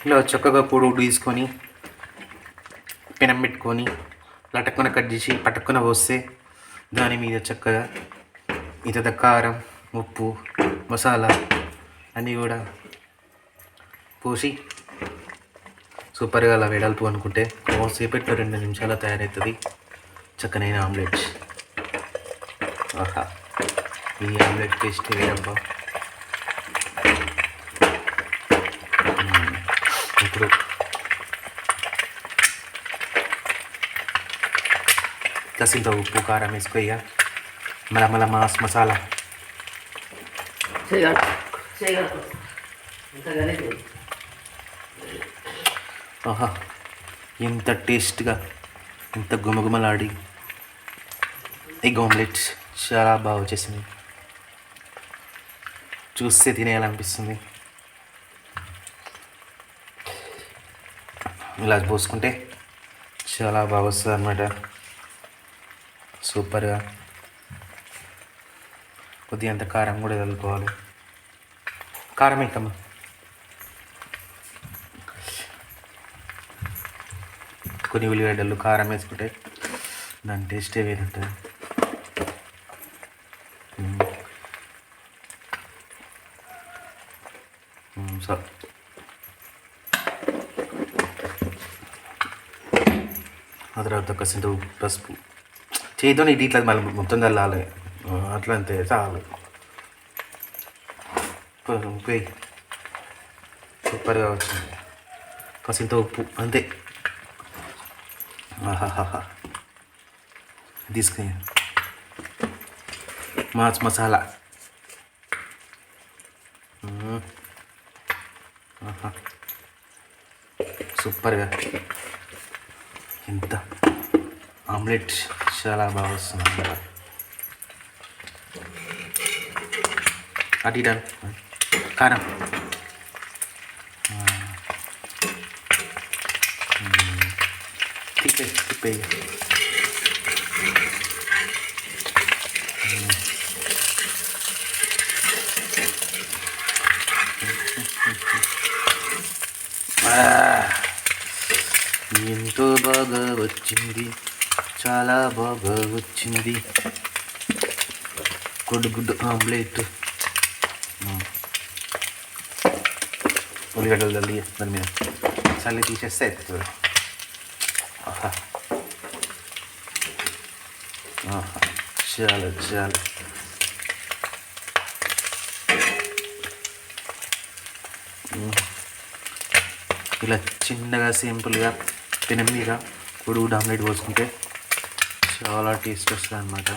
ఇలా చక్కగా పొడుగు తీసుకొని పెనం పెట్టుకొని లటక్కున కట్ చేసి పటక్కున పోస్తే దాని మీద చక్కగా ఇతద కారం ఉప్పు మసాలా అన్నీ కూడా పోసి సూపర్గా అలా వెడల్పు అనుకుంటే సేపట్లో రెండు నిమిషాలు తయారవుతుంది చక్కనైన ఆమ్లెట్ ఆహా ఈ ఆమ్లెట్ టేస్ట్ వేయబ్బా ఇప్పుడు కసింత ఉప్పు కారం వేసుకోయ్యా మళ్ళా మళ్ళా మాస్ మసాలా. ఆహా ఎంత టేస్ట్గా ఎంత గుమగుమలాడి. ఎగ్ ఆమ్లెట్ చాలా బాగా వచ్చేసింది. చూస్తే తినేయాలనిపిస్తుంది. ఇలా పోసుకుంటే చాలా బాగా వస్తుంది అనమాట సూపర్గా. కొద్దిగా అంత కారం కూడా చల్లుకోవాలి. కారం ఎక్కమ్మా కొన్ని ఉల్లిగడ్డలు కారం వేసుకుంటే దాని టేస్టే వేరుంటుంది సో ఆ తర్వాత కాసింత ఉప్పు, పసుపు చేతితో ఇటు ఇట్లా మళ్ళీ మొత్తం చల్లాలి. అట్లా అంతే చాలు. ఉప్పు సూపర్గా వచ్చింది. కాసింత ఉప్పు అంతే. ఆహాహాహా. తీసుకుని మాచ్ మసాలా. సూపర్గా. ఎంత ఆమ్లెట్ చాలా బాగా వస్తుంది అన్నమాట. అటు ఇటు అను. కారం ఆ. మ్మ్. తిప్పే తిప్పే ఎంతో బాగా వచ్చింది. చాలా బాగా వచ్చింది. కొడుగుడ్డు ఆమ్లెట్. ఉల్లిగడ్డలు తల్లి దాని మీద చల్లి తీసేస్తే అవుతుంది ఆహా. ఆహా. చాలా చాలా. ఇలా చిన్నగా సింపుల్గా పెనం మీద కొడుకు ఆమ్లెట్ పోసుకుంటే చాలా టేస్ట్ వస్తుంది అనమాట